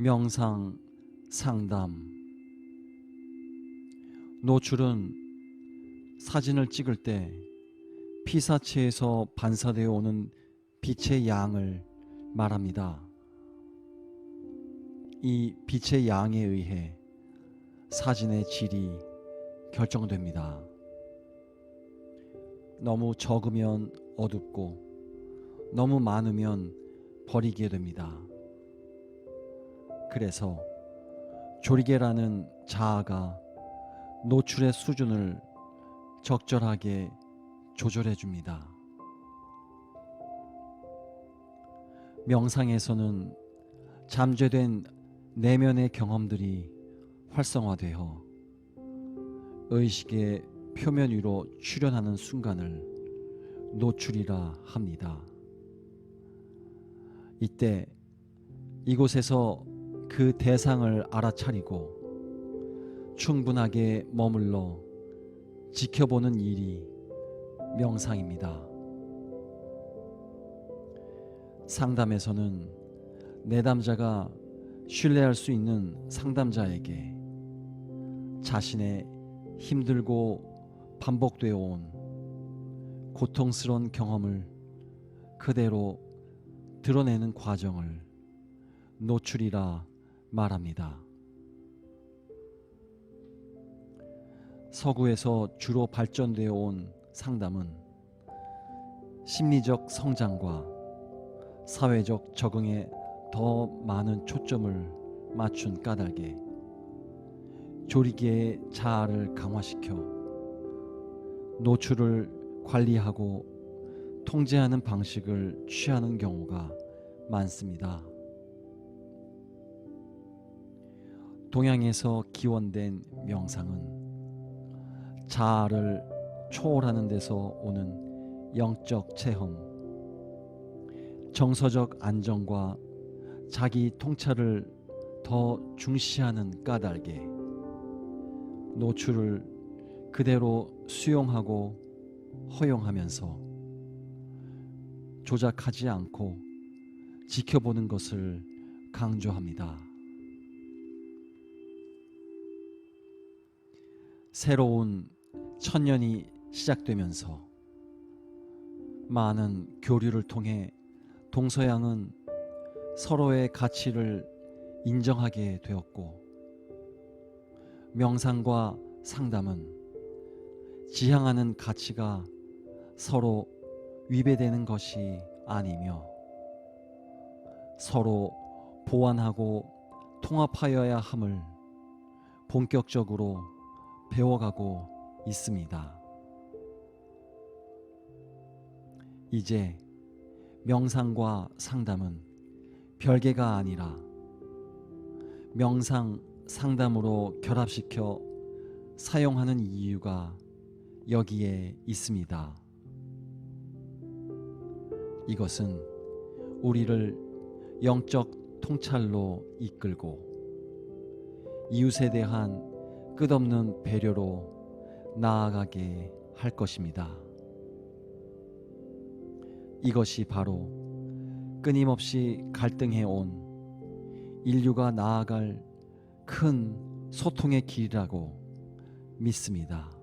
명상 상담 노출은 사진을 찍을 때 피사체에서 반사되어 오는 빛의 양을 말합니다. 이 빛의 양에 의해 사진의 질이 결정됩니다. 너무 적으면 어둡고 너무 많으면 버리게 됩니다. 그래서 조리개라는 자아가 노출의 수준을 적절하게 조절해 줍니다. 명상에서는 잠재된 내면의 경험들이 활성화되어 의식의 표면 위로 출현하는 순간을 노출이라 합니다. 이때 이곳에서 그 대상을 알아차리고 충분하게 머물러 지켜보는 일이 명상입니다. 상담에서는 내담자가 신뢰할 수 있는 상담자에게 자신의 힘들고 반복되어 온 고통스러운 경험을 그대로 드러내는 과정을 노출이라 말합니다. 서구에서 주로 발전되어 온 상담은 심리적 성장과 사회적 적응에 더 많은 초점을 맞춘 까닭에 조리개의 자아를 강화시켜 노출을 관리하고 통제하는 방식을 취하는 경우가 많습니다. 동양에서 기원된 명상은 자아를 초월하는 데서 오는 영적 체험, 정서적 안정과 자기 통찰을 더 중시하는 까닭에 노출을 그대로 수용하고 허용하면서 조작하지 않고 지켜보는 것을 강조합니다. 새로운 천년이 시작되면서 많은 교류를 통해 동서양은 서로의 가치를 인정하게 되었고 명상과 상담은 지향하는 가치가 서로 위배되는 것이 아니며 서로 보완하고 통합하여야 함을 본격적으로 배워가고 있습니다. 이제 명상과 상담은 별개가 아니라 명상 상담으로 결합시켜 사용하는 이유가 여기에 있습니다. 이것은 우리를 영적 통찰로 이끌고 이웃에 대한 끝없는 배려로 나아가게 할 것입니다. 이것이 바로 끊임없이 갈등해 온 인류가 나아갈 큰 소통의 길이라고 믿습니다.